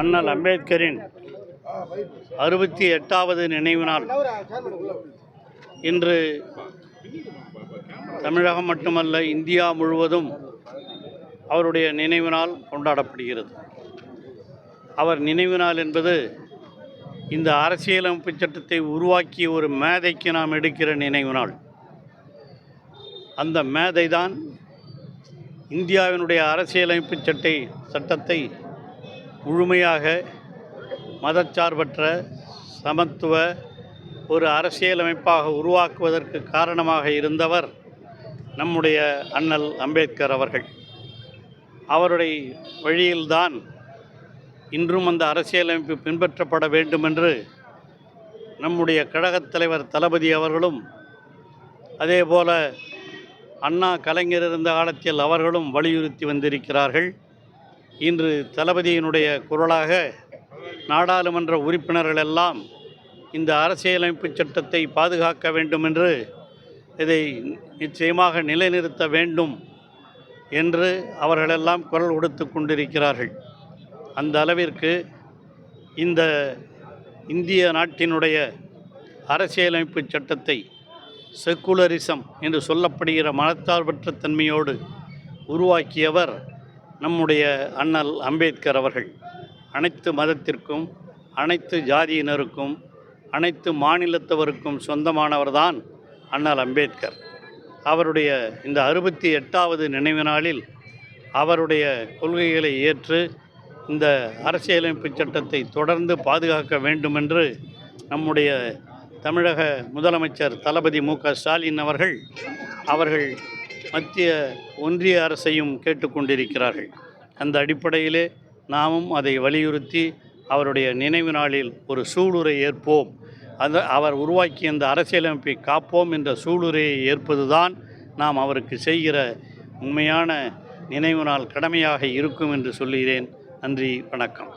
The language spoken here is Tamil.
அண்ணல் அம்பேத்கரின் அறுபத்தி எட்டாவது நினைவு நாள். இன்று தமிழகம் மட்டுமல்ல இந்தியா முழுவதும் அவருடைய நினைவு நாள் கொண்டாடப்படுகிறது. அவர் நினைவு நாள் என்பது இந்த அரசியலமைப்பு சட்டத்தை உருவாக்கிய ஒரு மேதைக்கு நாம் எடுக்கிற நினைவு நாள். அந்த மேதை தான் இந்தியாவினுடைய அரசியலமைப்பு சட்டை சட்டத்தை முழுமையாக மதச்சார்பற்ற சமத்துவ ஒரு அரசியலமைப்பாக உருவாக்குவதற்கு காரணமாக இருந்தவர் நம்முடைய அண்ணல் அம்பேத்கர் அவர்கள். அவருடைய வழியில்தான் இன்றும் அந்த அரசியலமைப்பு பின்பற்றப்பட வேண்டும் என்று நம்முடைய கழகத் தலைவர் தளபதி அவர்களும் அதேபோல அண்ணா கலைஞர் இருந்த காலத்தில் அவர்களும் வலியுறுத்தி வந்திருக்கிறார்கள். இன்று தளபதியினுடைய குரலாக நாடாளுமன்ற உறுப்பினர்கள் எல்லாம் இந்த அரசியலமைப்பு சட்டத்தை பாதுகாக்க வேண்டும் என்று இதை நிச்சயமாக நிலைநிறுத்த வேண்டும் என்று அவர்களெல்லாம் குரல் கொடுத்து கொண்டிருக்கிறார்கள். அந்த அளவிற்கு இந்த இந்திய நாட்டினுடைய அரசியலமைப்பு சட்டத்தை செக்குலரிசம் என்று சொல்லப்படுகிற மனத்தார்பற்ற தன்மையோடு உருவாக்கியவர் நம்முடைய அண்ணல் அம்பேத்கர் அவர்கள் அனைத்து மதத்திற்கும் அனைத்து ஜாதியினருக்கும் அனைத்து மாநிலத்தவருக்கும் சொந்தமானவர்தான் அண்ணல் அம்பேத்கர். அவருடைய இந்த அறுபத்தி எட்டாவது நினைவு நாளில் அவருடைய கொள்கைகளை ஏற்று இந்த அரசியலமைப்பு சட்டத்தை தொடர்ந்து பாதுகாக்க வேண்டுமென்று நம்முடைய தமிழக முதலமைச்சர் தளபதி மு க ஸ்டாலின் அவர்கள் அவர்கள் மத்திய ஒன்றிய அரசையும் கேட்டுக்கொண்டிருக்கிறார்கள். அந்த அடிப்படையிலே நாமும் அதை வலியுறுத்தி அவருடைய நினைவு நாளில் ஒரு சூளுரை ஏற்போம். அந்த அவர் உருவாக்கிய அந்த அரசியலமைப்பை காப்போம் என்ற சூளுரையை ஏற்பதுதான் நாம் அவருக்கு செய்கிற உண்மையான நினைவு நாள் கடமையாக இருக்கும் என்று சொல்கிறேன் நன்றி வணக்கம்.